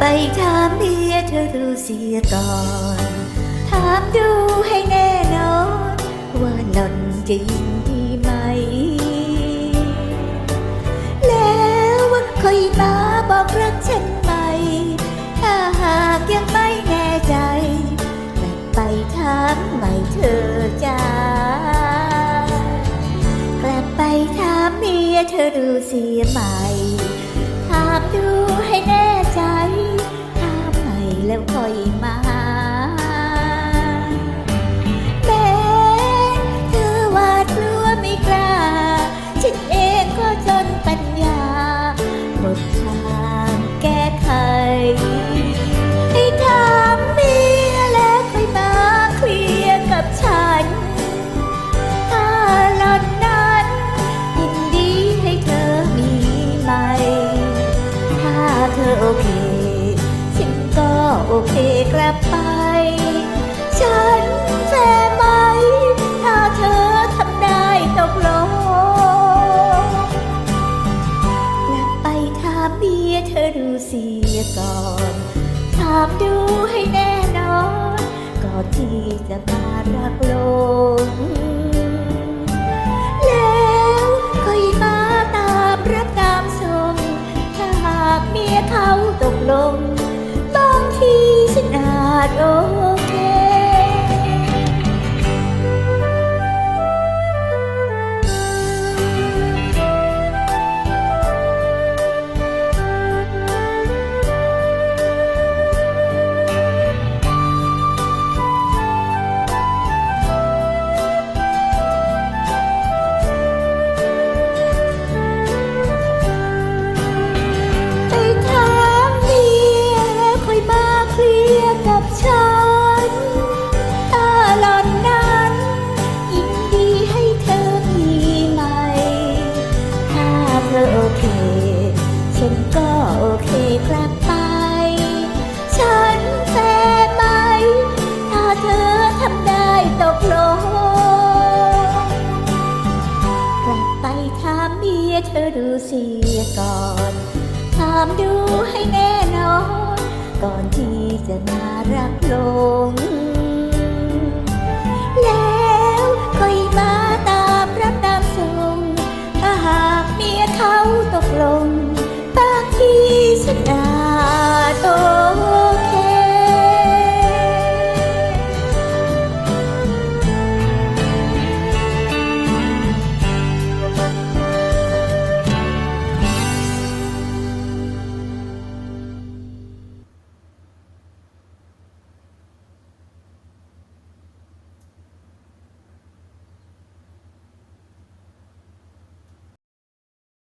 ไปถามเมียเธอดูเสียก่อน ถามดูให้แน่นอน ว่าหล่อนจะยินดีไหม แล้วค่อยมาบอกรักฉันไหม ถ้าหากยังไม่แน่ใจกลับไปถามใหม่เธอจ้ากลับไปถามเมียเธอดูเสียใหม่ามดูให้แน่ใจถาไปแล้วค่อยมา โอเค ฉันก็โอเคกลับไป ฉันแฟร์ไหม ถ้าเธอทำได้ตกลงกลับไปถามเมียเธอดูเสียก่อนถามดูให้แน่นอน ก่อนที่จะมารักลง อา เธอดูเสียก่อนถามดูให้แน่นอน ก่อนที่จะมารักลง